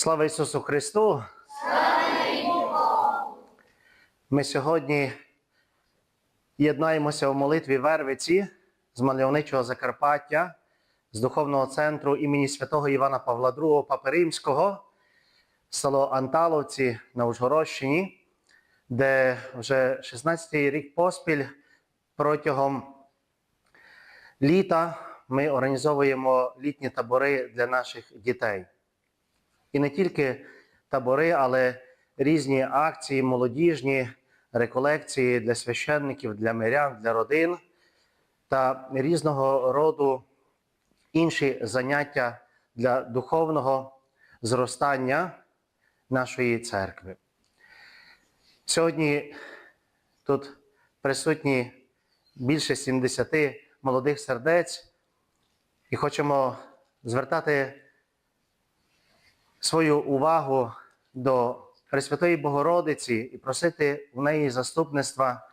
Слава Ісусу Христу! Ми сьогодні єднаємося в молитві Вервиці з мальовничого Закарпаття, з духовного центру імені святого Івана Павла II Папи Римського, село Анталовці на Ужгородщині, де вже 16-й рік поспіль протягом літа ми організовуємо літні табори для наших дітей. І не тільки табори, але різні акції, молодіжні реколекції для священників, для мирян, для родин та різного роду інші заняття для духовного зростання нашої церкви. Сьогодні тут присутні більше 70 молодих сердець, і хочемо звертати свою увагу до Пресвятої Богородиці і просити в неї заступництва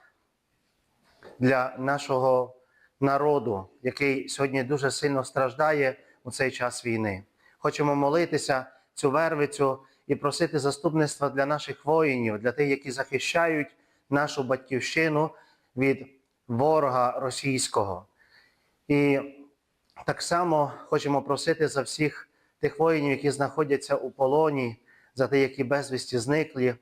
для нашого народу, який сьогодні дуже сильно страждає у цей час війни. Хочемо молитися цю вервицю і просити заступництва для наших воїнів, для тих, які захищають нашу батьківщину від ворога російського. І так само хочемо просити за всіх тих воїнів, які знаходяться у полоні, за тих, які безвісті зниклі.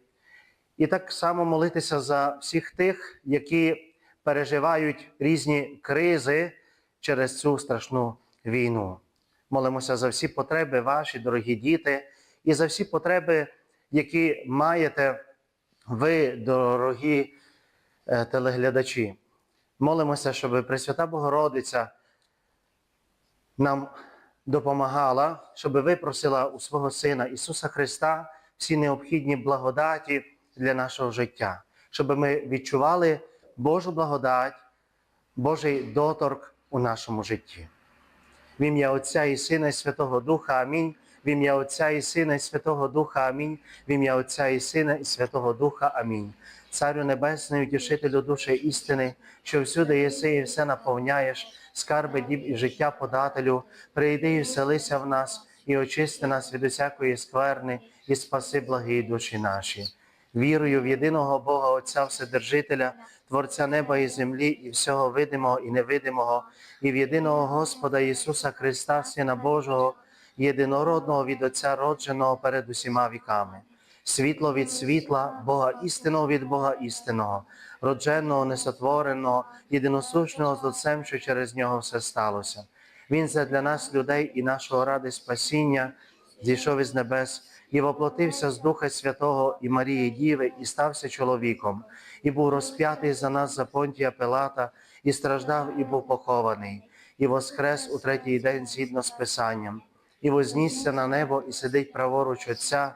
І так само молитися за всіх тих, які переживають різні кризи через цю страшну війну. Молимося за всі потреби ваші, дорогі діти, і за всі потреби, які маєте ви, дорогі е, телеглядачі. Молимося, щоб Пресвята Богородиця нам допомагала, щоб випросила у свого Сина Ісуса Христа всі необхідні благодаті для нашого життя, щоб ми відчували Божу благодать, Божий доторк у нашому житті. В ім'я Отця і Сина і Святого Духа Амінь. В ім'я Отця і Сина і Святого Духа Амінь. В ім'я Отця і Сина і Святого Духа Амінь. Царю Небесний, утішителю душі істини, що всюди єси і все наповняєш, скарби діб і життя подателю, прийди і вселися в нас, і очисти нас від усякої скверни, і спаси благі душі наші. Вірую в єдиного Бога Отця Вседержителя, Творця неба і землі, і всього видимого і невидимого, і в єдиного Господа Ісуса Христа, Сина Божого, єдинородного від Отця родженого перед усіма віками. Світло від світла, Бога істинного від Бога істинного, родженого, несотвореного, єдиносушного з Отцем, що через нього все сталося. Він для нас, людей і нашого ради спасіння, зійшов із небес і воплотився з Духа Святого і Марії Діви, і стався чоловіком, і був розп'ятий за нас за понтія Пилата, і страждав, і був похований, і воскрес у третій день згідно з Писанням, і вознісся на небо, і сидить праворуч Отця,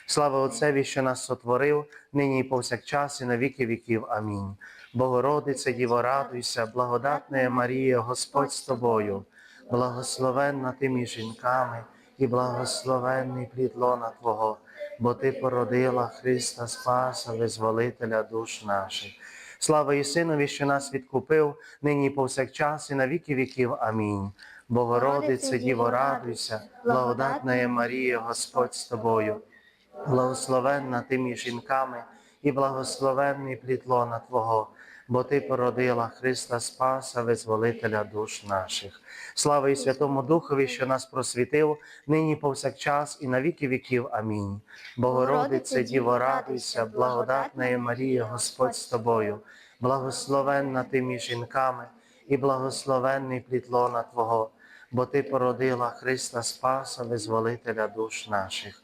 Слава Отцеві, що нас сотворив, нині і повсякчас, і на віки віків. Амінь. Богородице, Діво, радуйся, благодатна Марія, Господь з тобою, благословенна ти між жінками, і благословенний плід лона Твого, бо Ти породила Христа Спаса, визволителя душ наших. Слава і Синові, що нас відкупив, нині і повсякчас, і на віки віків. Амінь. Богородице, Діво, радуйся, благодатна Марія, Господь з тобою, благословенна ти між жінками, і благословенний плід лона Твого, бо Ти породила Христа Спаса, визволителя душ наших. Слава і Святому Духові, що нас просвітив, нині повсякчас, і на віки віків. Амінь. Богородице, Діво, радуйся, благодатна Марія, Господь з тобою, благословенна ти між жінками, і благословенний плід лона Твого, бо Ти породила Христа Спаса, визволителя душ наших.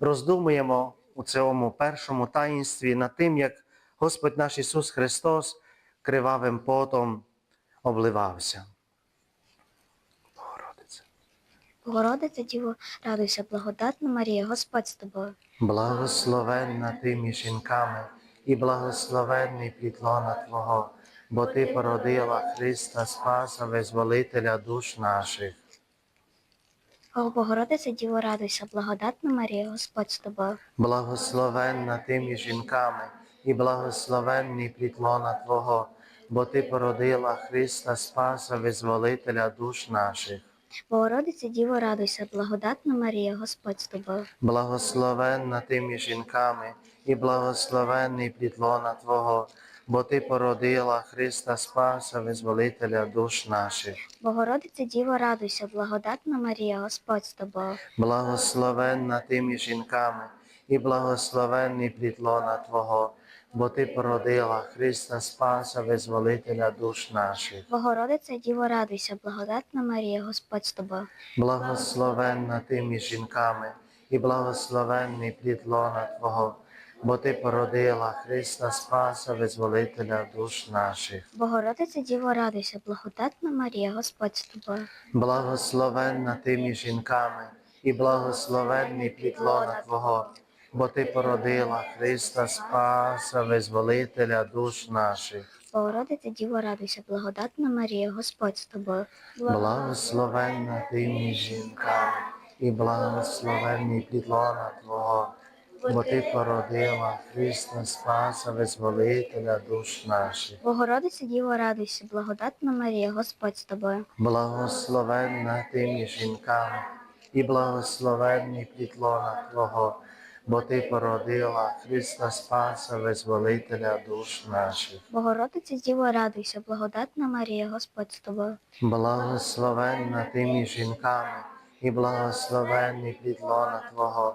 Роздумуємо у цьому першому таїнстві над тим, як Господь наш Ісус Христос кривавим потом обливався. Богородице. Богородице Діво, радуйся, благодатна Марія, Господь з тобою. Благословенна ти між жінками, і благословенний плід лона Твого, бо Ти породила Христа Спаса, визволителя душ наших. О, Богородице Діво, радуйся, благодатна Марія, Господь з тобою. Благословенна ти між жінками, і благословенний плід лона Твого, бо Ти породила Христа Спаса, визволителя душ наших. Богородице Діво, радуйся, благодатна Марія, Господь з тобою. Благословенна ти між жінками, і благословенний плід лона Твого, бо Ти породила Христа Спаса, визволителя душ наших. Богородице Діво, радуйся, благодатна Марія, Господь з тобою. Благословенна ти між жінками, і благословенний плід лона Твого, бо Ти породила Христа Спаса, визволителя душ наших. Богородице Діво, радуйся, благодатна Марія, Господь з тобою. Благословенна ти між жінками, і благословенний плід лона Твого, бо Ти породила Христа Спаса, визволителя душ наших. Богородице Діво, радуйся, благодатна Марія, Господь з тобою. Благословенна ти між жінками, і благословенний плід лона Твого, бо Ти породила Христа Спаса, визволителя душ наших. Богородице Діво, радуйся, благодатна Марія, Господь з тобою. Благословенна ти між жінками, і благословенний плід лона Твого, бо Ти породила Христа Спаса, визволителя душ наших. Богородице Діво, радуйся, благодатна Марія, Господь з тобою. Благословенна ти між жінками, і благословенний плід лона Твого, бо Ти породила Христа Спаса, визволителя душ наших. Богородице Діво, радуйся, благодатна Марія, Господь з тобою. Благословенна ти між жінками, і благословенний плід лона Твого,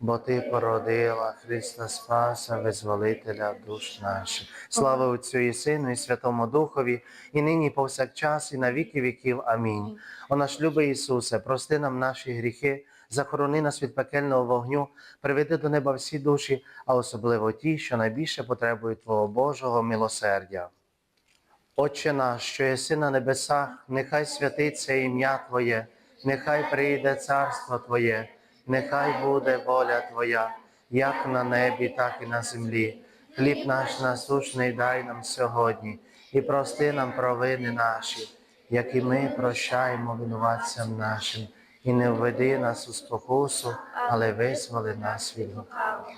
бо Ти породила Христа Спаса, Визволителя душ наших. Слава Отцю і Сину, і Святому Духові, і нині, і повсякчас, і на віки віків. Амінь. О наш любий Ісусе, прости нам наші гріхи, захорони нас від пекельного вогню, приведи до неба всі душі, а особливо ті, що найбільше потребують Твого Божого милосердя. Отче наш, що єси на небесах, нехай святиться ім'я Твоє, нехай прийде царство Твоє, нехай буде воля Твоя, як на небі, так і на землі. Хліб наш насущний дай нам сьогодні, і прости нам провини наші, як і ми прощаємо винуватцям нашим, і не введи нас у спокусу, але визволи нас від лукавого.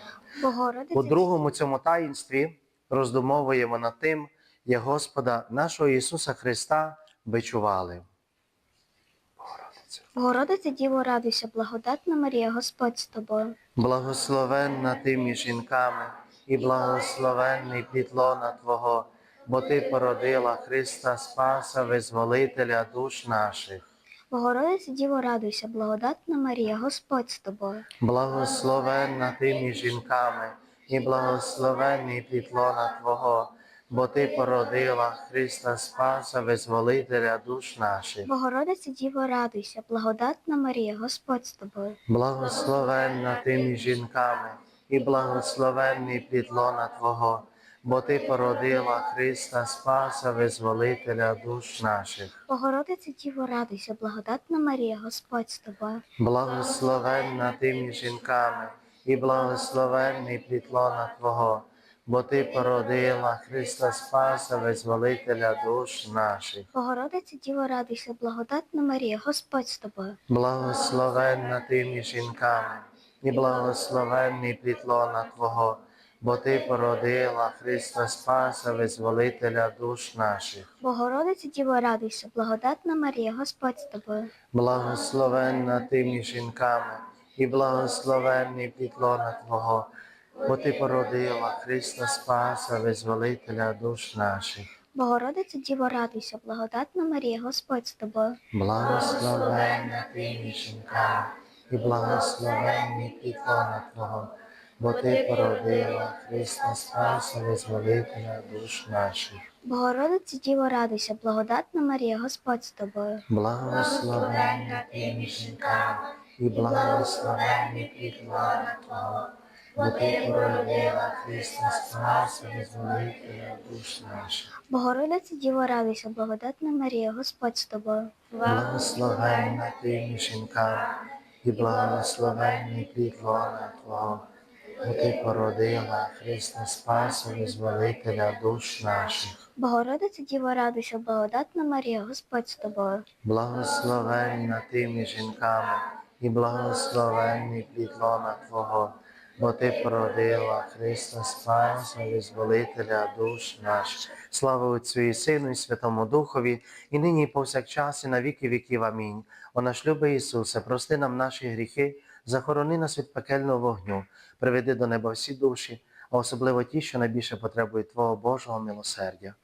У другому цьому таїнстві роздумовуємо над тим, як Господа нашого Ісуса Христа бичували. Богородице Діво, радуйся, благодатна Марія, Господь з тобою. Благословенна ти між жінками, і благословенний плід лона Твого, бо Ти породила Христа Спаса, Визволителя душ наших. Богородице Діво, радуйся, благодатна Марія, Господь з тобою. Благословенна ти між жінками, і благословенний плід лона Твого, бо Ти породила Христа Спаса, Визволителя душ наших. Богородице Діво, радуйся, благодатна Марія, Господь з тобою. Благословенна ти між жінками, і благословенний плід лона Твого, бо Ти породила Христа Спаса, Визволителя душ наших. Богородице Діво, радуйся, благодатна Марія, Господь з тобою. Благословенна ти між жінками, і благословенний плід лона Твого, бо Ти породила Христа Спаса, Визволителя душ наших. Богородице Діво, радуйся, благодатна Марія, Господь з тобою. Благословенна ти між жінками, і благословенний плід лона Твого, бо Ти породила Христа Спаса, визволителя душ наших. Богородице Діво, радуйся, благодатна Марія, Господь з тобою. Благословенна ти між жінками, і благословенний підлона Твого, бо Ти породила Христа Спаса, визволителя душ наших. Богородице Діво, радуйся, благодатна Марія, Господь з тобою. Благословенна ти між жінками, і благословенний підлона Твого, бо Ти породила Христа Спаса, визволителя душ наших. Богородице Діво, радуйся, благодатна Марія, Господь з тобою. Благословенна ти між жінками, і благословенний підлона Твого, бо Ти породила Христа Спаса, визволителя душ наших. Богородице Діво, радуйся, благодатна Марія, Господь з тобою. Благословенна ти між жінками, і благословенний підлона Твого, бо Ти породила Христа Спаса, визволителя душ наших. Богородице Діво, радуйся, благодатна Марія, Господь з тобою. Благословенна ти між жінками, і благословенний підлона Твого, бо Ти породила Христа Спаса, визволителя душ наших. Слава Отцю і Сину, і Святому Духові, і нині, і повсякчас, і на віки віків. Амінь. О наш любий Ісусе, прости нам наші гріхи, захорони нас від пекельного вогню, приведи до неба всі душі, а особливо ті, що найбільше потребують Твого Божого милосердя.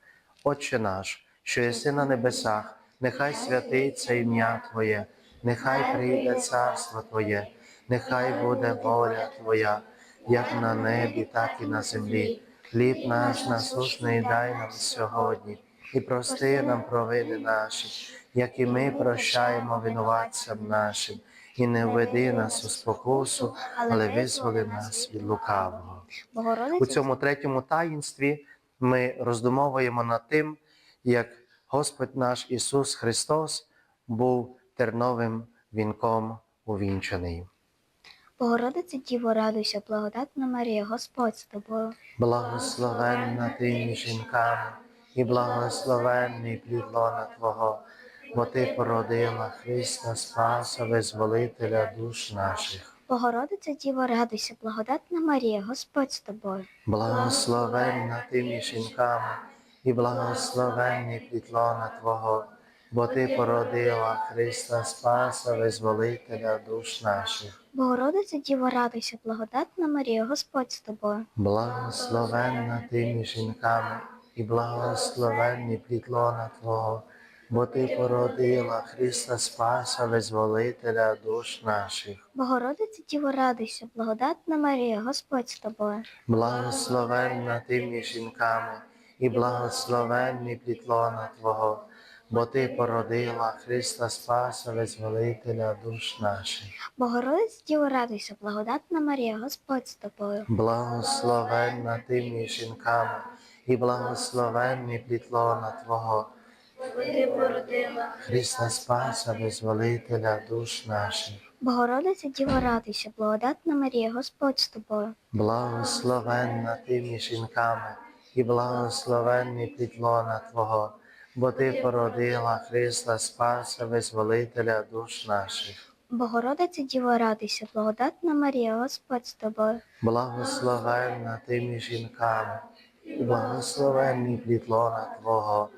Отче наш, що єси на небесах, нехай святиться ім'я Твоє, нехай прийде царство Твоє, нехай буде воля Твоя, як на небі, так і на землі. Хліб наш насушний дай нам сьогодні, і прости нам провини наші, як і ми прощаємо винуватцям нашим, і не введи нас у спокусу, але визволи нас від лукавого. У цьому третьому таїнстві ми роздумовуємо над тим, як Господь наш Ісус Христос був терновим вінком увінчений. Богородице Діво, радуйся, благодатна Марія, Господь з тобою. Благословенна ти між жінками, і благословенний плід лона Твого, бо Ти породила Христа Спаса, визволителя душ наших. Богородице Діво, радуйся, благодатна Марія, Господь з тобою. Благословенна ти між жінками, і благословенний плід лона Твого, бо Ти породила Христа Спаса, визволителя душ наших. Богородице Діво, радуйся, благодатна Марія, Господь з тобою. Благословенна ти між жінками, і благословенний плід лона Твого, бо Ти породила Христа Спаса, визволителя душ наших. Богородице Діво, радуйся, благодатна Марія, Господь з тобою. Благословенна ти між жінками, і благословенний плід лона Твого, бо Ти породила Христа Спаса, визволителя душ наших. Богородице Діво, радуйся, благодатна Марія, Господь з тобою. Благословенна ти між жінками, і благословенний плід лона Твого, Ти породила. Христа Спаса, визволителя душ наших. Богородице Діво, радуйся, благодатна Марія, Господь з тобою. Благословенна ти між жінками, і благословенний плід лона Твого, бо Ти породила Христа Спаса, визволителя душ наших. Богородице Діво, радуйся, благодатна Марія, Господь з тобою. Благословенна ти між жінками, і благословенний плід Твого,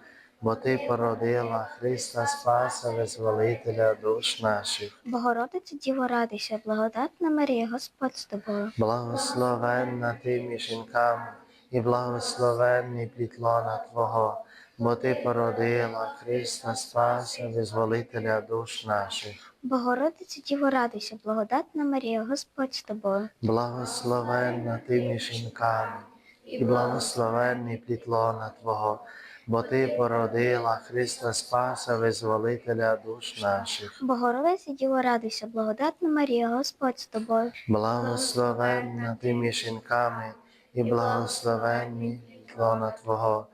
бо Ти породила Христа Спаса, визволителя душ наших. Богородице Діво, радуйся, благодатна Марія, Господь з тобою. Благословенна ти між жінками, і благословенний плід лона Твого, бо Ти породила Христа Спаса, визволителя душ наших. Богородице Діво, радуйся, благодатна Марія, Господь з тобою. Благословенна ти між жінками, і благословенний плід лона Твого, бо Ти породила Христа Спаса, визволителя душ наших. Богородице Діво, радуйся, благодатна Марія, Господь з тобою. Благословенна ти між жінками, і благословенний плід лона Твого,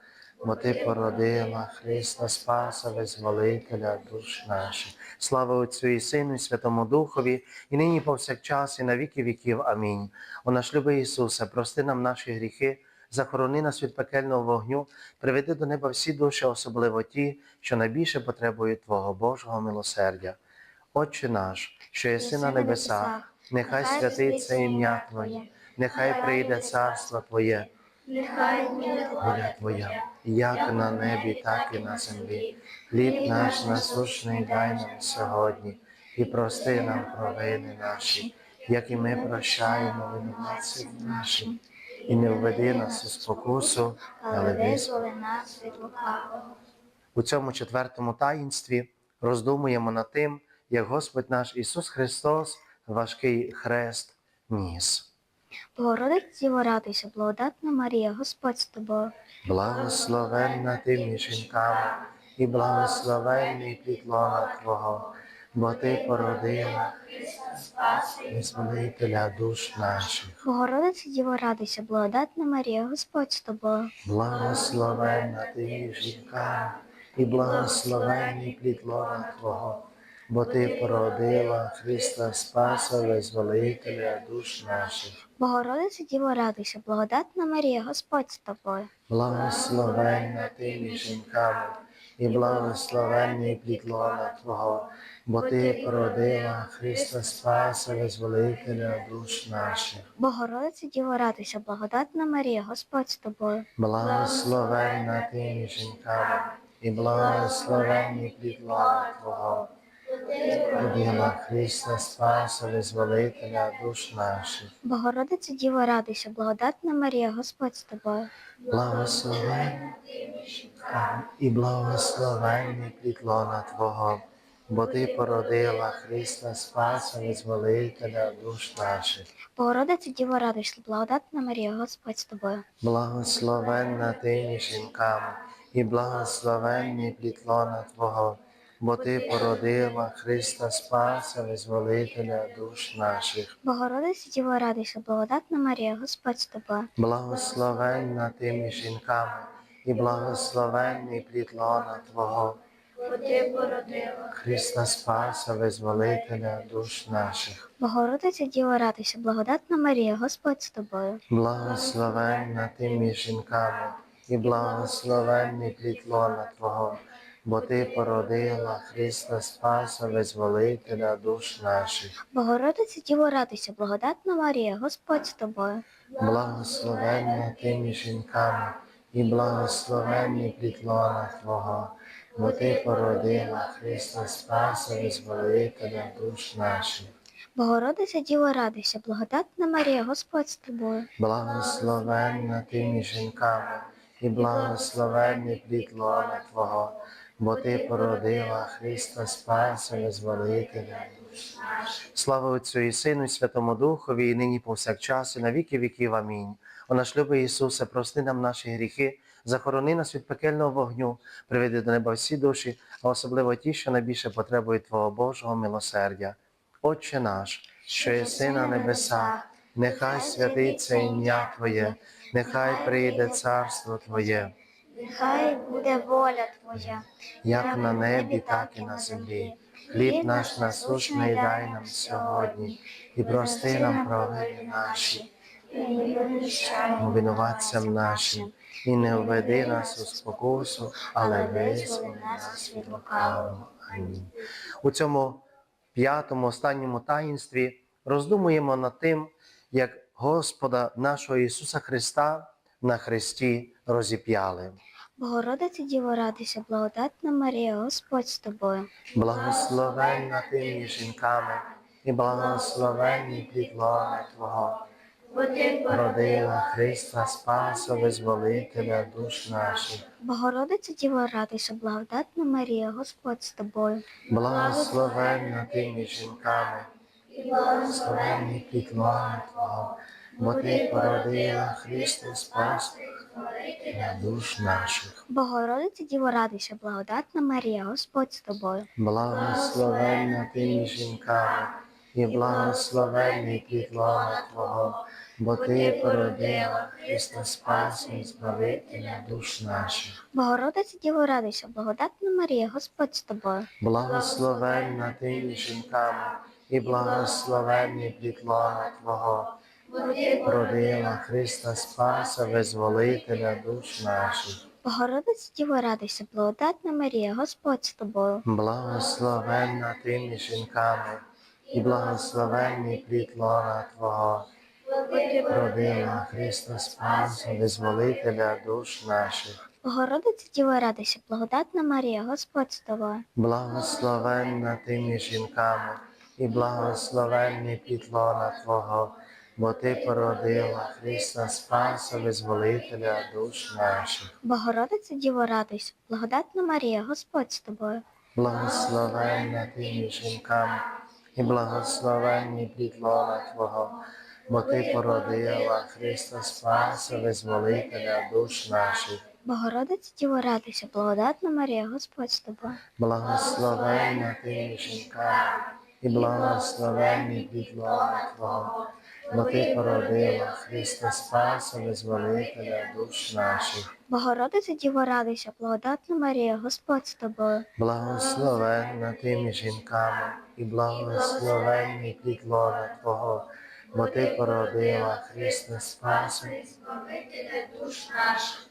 бо Ти породила Христа Спаса, визволителя душ наших. Слава Отцю і Сину, і Святому Духові, і нині повсякчас, і на віки віків. Амінь. О наш любий Ісусе, прости нам наші гріхи, захорони нас від пекельного вогню, приведи до неба всі душі, особливо ті, що найбільше потребують Твого Божого милосердя. Отче наш, що єси на небесах, нехай святиться ім'я Твоє, нехай прийде царство Твоє, Нехай буде воля Твоя, як на небі, так і на землі. Хліб наш насущний дай нам сьогодні, і прости нам провини наші, як і ми прощаємо винуватцям нашим. І не введи нас у спокусу, але визволи нас від лукавого. У цьому четвертому таїнстві роздумуємо над тим, як Господь наш Ісус Христос важкий хрест ніс. Богородиць Діво, радуйся, благодатна Марія, Господь з тобою. Благословенна ти між жінками, і благословенний плід Твого, бо Ти породила Визволителя душ наших. Богородице Діво, радуйся, благодатна Марія, Господь з тобою. Благословенна ти між жінками, і благословенний плід лона Твого, бо Ти породила Христа Спаса, Визволителя душ наших. Богородице Діво, радуйся, благодатна Марія, Господь з тобою. Благословенна ти між жінками, і благословенний плідлона Твого, бо Ти породила Христа Спаса, Визволителя душ наших. Богородице Діво, радуйся, благодатна Марія, Господь з тобою. Благословенна ти між жінками, і благословенний плідлона Твого, породила Христа Спаса, Визволителя душ наших. Богородице Діво, радуйся, благодатна Марія, Господь з тобою. Між і благословенний плід лона Твого, бо Ти породила Христа Спаса, Визволителя душ наших. Богородице Діво, радуйся, благодатна Марія, Господь з тобою. Благословенна ти жінками, і благословенний плід лона Твого, бо Ти породила Христа Спаса, Визволителя душ наших. Богородице Діво, радуйся, благодатна Марія, Господь з тобою. Благословенна ти між жінками, і благословенний плід лона Твого, Бо ти породила. Христа Спаса, Визволителя душ наших. Богородице Діво, радуйся, благодатна Марія, Господь з тобою. Благословенна ти між жінками, і благословенний плід лона Твого, бо Ти породила Христа Спаса, Визволителя душ наших. Богородице Діво, радуйся, благодатна Марія, Господь з тобою. Благословенна ти між жінками, і благословенний плід лона Твого, бо Ти породила Христа Спаса, Визволителя душ наших. Богородице Діво, радуйся, благодатна Марія, Господь з тобою. Благословенна ти між жінками, і благословенний плід лона Твого, бо Ти породила Христа Спаса, Визволителя. душ. Слава Отцю і Сину, і Святому Духові, і нині повсякчас, і на віки віків. Амінь. О наш любий Ісусе, прости нам наші гріхи, захорони нас від пекельного вогню, приведи до неба всі душі, а особливо ті, що найбільше потребують Твого Божого милосердя. Отче наш, що єси на небесах, нехай святиться ім'я Твоє, нехай прийде царство Твоє, Нехай буде воля Твоя. як на небі, так і на землі. Хліб наш насущний дай нам сьогодні, і прости нам провини наші, винуватцям нашим, і не введи нас у спокусу, але визволи нас від лукавого. Амінь. У цьому п'ятому останньому таїнстві роздумуємо над тим, як Господа нашого Ісуса Христа на хресті розіп'яли. Богородице Діво, радуйся, благодатна Марія, Господь з тобою. Благословенна ти між жінками, і благословенний плід лона Твого, родила Христа Спаса, Визволителя душ наших. Богородице Діво, радуйся, благодатна Марія, Господь з тобою. Благословенна ти між жінками, і благословенний плідлоне Твого, бо Ти породила Христа Спаса, Визволителя душ наших. Богородице Діво, радуйся, благодатна Марія, Господь з тобою. Благословенна ти між жінками, і благословенний плід лона Твого, бо Ти породила Христа Спаса і Збавителя душ наших. Богородице Діво, радуйся, благодатна Марія, Господь з тобою. Благословенна ти між жінками, і благословенний плід лона Твого, породила Христа Спаса, Визволителя душ наших. Богородице Діво, радуйся, благодатна Марія, Господь з тобою. Благословенна ти між жінками, і благословенний плід лона Твого, родила Христа Спаса, визволителя душ наших. Богородице Діво, радуйся, благодатна Марія, Господь з тобою. Благословенна ти між жінками, і благословенний підлона Твого, бо Ти породила Христа Спаса, визволителя душ наших. Богородице Діво, радуйся, благодатна Марія, Господь з тобою. Благословенна ти між жінками, і благословенний підлона Твого, бо Ти породила Христа Спаса, визволителя душ наших. Богородице Діво, радуйся, благодатна Марія, Господь з тобою. Благословенна ти між жінками, і благословенний підлона Твого, бо Ти породила Христа Спаса, визволителя душ наших. Богородице Діво, радуйся, благодатна Марія, Господь з тобою. Благословенна ти між жінками, і благословенний підлона Твого, бо Ти породила Христа Спаса,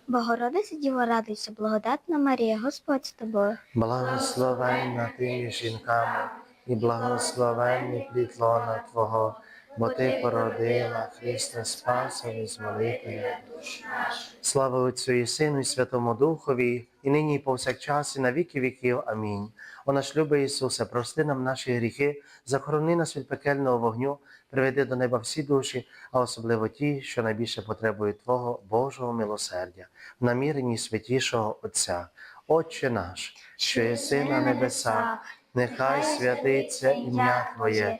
Богородице Діво, радуйся, благодатна Марія, Господь з тобою. Благословенна ти між жінками, і благословенний підлона Твого, бо Ти породила Христа Спаса, душ наших. Слава Отцю і Сину, і Святому Духові, і нині, і повсякчас, і на віки віків. Амінь. О наш любий Ісусе, прости нам наші гріхи, захорони нас від пекельного вогню, приведи до неба всі душі, а особливо ті, що найбільше потребують Твого Божого милосердя, в наміренні святішого Отця. Отче наш, що єси на небесах, нехай святиться ім'я Твоє,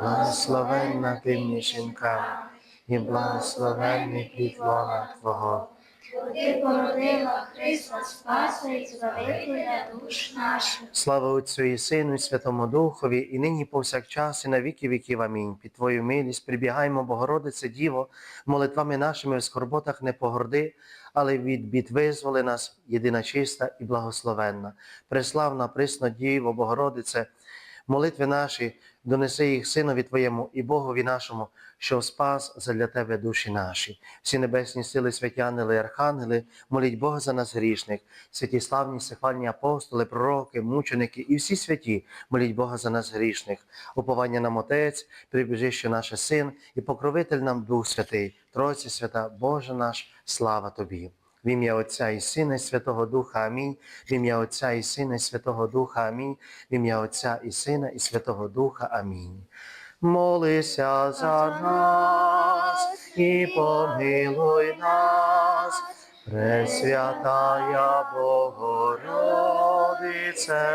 благословенна ти між жінками, і благословенний плід лона Твого. Ти породила Христа Спаса і Збавителя душ наших. Слава Отцю і Сину, і Святому Духові, і нині повсякчас, і на віки віків. Амінь. Під Твою милість прибігаємо, Богородице Діво, молитвами нашими в скорботах не погорди, але від бід визволи нас, єдина чиста і благословенна. Преславна, присно Діво, Богородице, молитви наші, донеси їх Синові Твоєму і Богові нашому, що спас задля Тебе душі наші. Всі небесні сили, святі ангели, архангели, моліть Бога за нас грішних, святі славні, сихвальні апостоли, пророки, мученики і всі святі, моліть Бога за нас грішних. Уповання нам Отець, прибіжище наше Син і покровитель нам Дух Святий, Тройці свята, Боже наш, слава Тобі. В ім'я Отця і Сина, і Святого Духа Амінь. В ім'я Отця і Сина, і Святого Духа Амінь. В ім'я Отця і Сина, і Святого Духа Амінь. Молися за нас і помилуй нас, Пресвятая Богородице,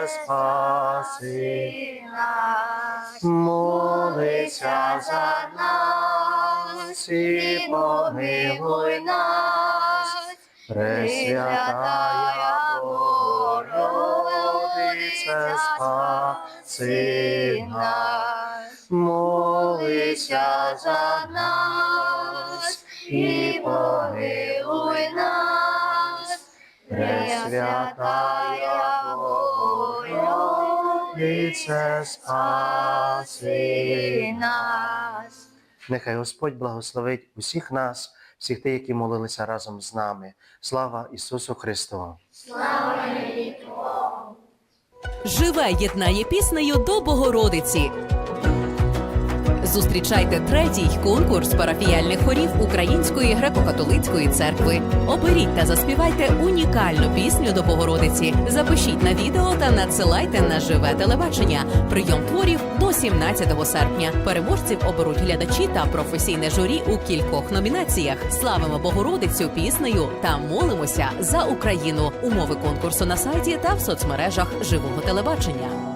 спаси. Молися за нас і помилуй нас, Пресвятая Богородице, спаси нас. Молися за нас і помилуй нас, Пресвятая Богородице, спаси нас. Нехай Господь благословить усіх нас, всіх тих, які молилися разом з нами. Слава Ісусу Христу! Слава Живе єднає піснею до Богородиці. Зустрічайте третій конкурс парафіяльних хорів Української греко-католицької церкви. Оберіть та заспівайте унікальну пісню до Богородиці. Запишіть на відео та надсилайте на живе телебачення. Прийом творів до 17 серпня. Переможців оберуть глядачі та професійне журі у кількох номінаціях. Славимо Богородицю піснею та молимося за Україну. Умови конкурсу на сайті та в соцмережах живого телебачення.